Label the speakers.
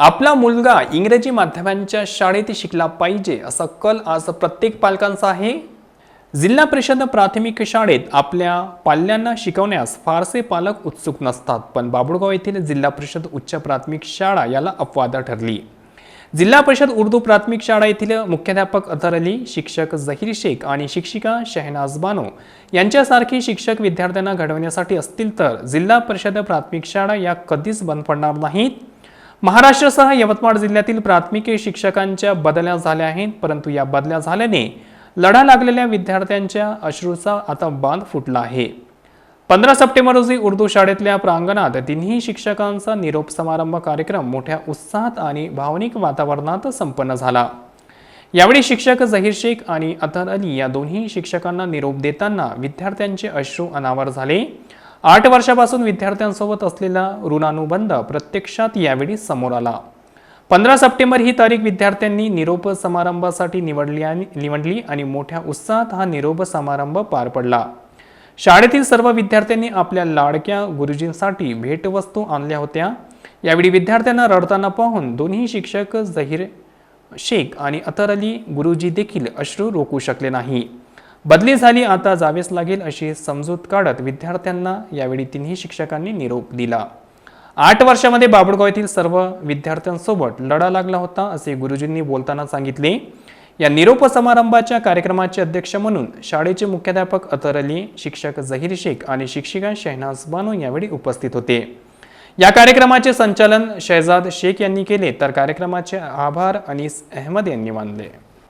Speaker 1: आपला मुलगा इंग्रजी माध्यमांच्या शाळेत शिकला पाहिजे असा कल आज प्रत्येक पालकांचा आहे. जिल्हा परिषद प्राथमिक शाळेत आपल्या पाल्यांना शिकवण्यास फारसे पालक उत्सुक नसतात पण बाबुळगाव येथील जिल्हा परिषद उच्च प्राथमिक शाळा याला अपवाद ठरली. जिल्हा परिषद उर्दू प्राथमिक शाळा येथील मुख्याध्यापक अतर अली शिक्षक जहीर शेख आणि शिक्षिका शहनाज बानो यांच्यासारखी शिक्षक विद्यार्थ्यांना घडवण्यासाठी असतील तर जिल्हा परिषद प्राथमिक शाळा या कधीच बंद पडणार नाहीत. महाराष्ट्रासह यवतमाळ जिल्ह्यातील प्राथमिक शिक्षकांच्या बदल्या झाल्या आहेत परंतु या बदल्या झाल्याने लढा लागलेल्या विद्यार्थ्यांच्या अश्रूचा आता बांध फुटला आहे. पंधरा सप्टेंबर रोजी उर्दू शाळेतल्या प्रांगणात तिन्ही शिक्षकांचा निरोप समारंभ कार्यक्रम मोठ्या उत्साहात आणि भावनिक वातावरणात संपन्न झाला. यावेळी शिक्षक झहीर शेख आणि अतर अली या दोन्ही शिक्षकांना निरोप देताना विद्यार्थ्यांचे अश्रू अनावर झाले. आठ वर्षापासून विद्यार्थ्यांसोबत असलेला ऋणानुबंध प्रत्यक्षात यावेळी समोर आला. पंधरा सप्टेंबर ही तारीख विद्यार्थ्यांनी निरोप समारंभासाठी निवडली आणि निवडली आणि मोठ्या उत्साहात हा निरोप समारंभ पार पडला. शाळेतील सर्व विद्यार्थ्यांनी आपल्या लाडक्या गुरुजींसाठी भेटवस्तू आणल्या होत्या. यावेळी विद्यार्थ्यांना रडताना पाहून दोन्ही शिक्षक जहीर शेख आणि अतर अली गुरुजी देखील अश्रू रोखू शकले नाही. बदली झाली आता जावेच लागेल अशी समजूत काढत विद्यार्थ्यांना यावेळी तिन्ही शिक्षकांनी निरोप दिला. आठ वर्षामध्ये बाबुळगाव येथील सर्व विद्यार्थ्यांसोबत लढा लागला होता असे गुरुजींनी बोलताना सांगितले. या निरोप समारंभाच्या कार्यक्रमाचे अध्यक्ष म्हणून शाळेचे मुख्याध्यापक अतर अली शिक्षक जहीर शेख आणि शिक्षिका शहनाज बानो यावेळी उपस्थित होते. या कार्यक्रमाचे संचालन शहजाद शेख यांनी केले तर कार्यक्रमाचे आभार अनीस अहमद यांनी मानले.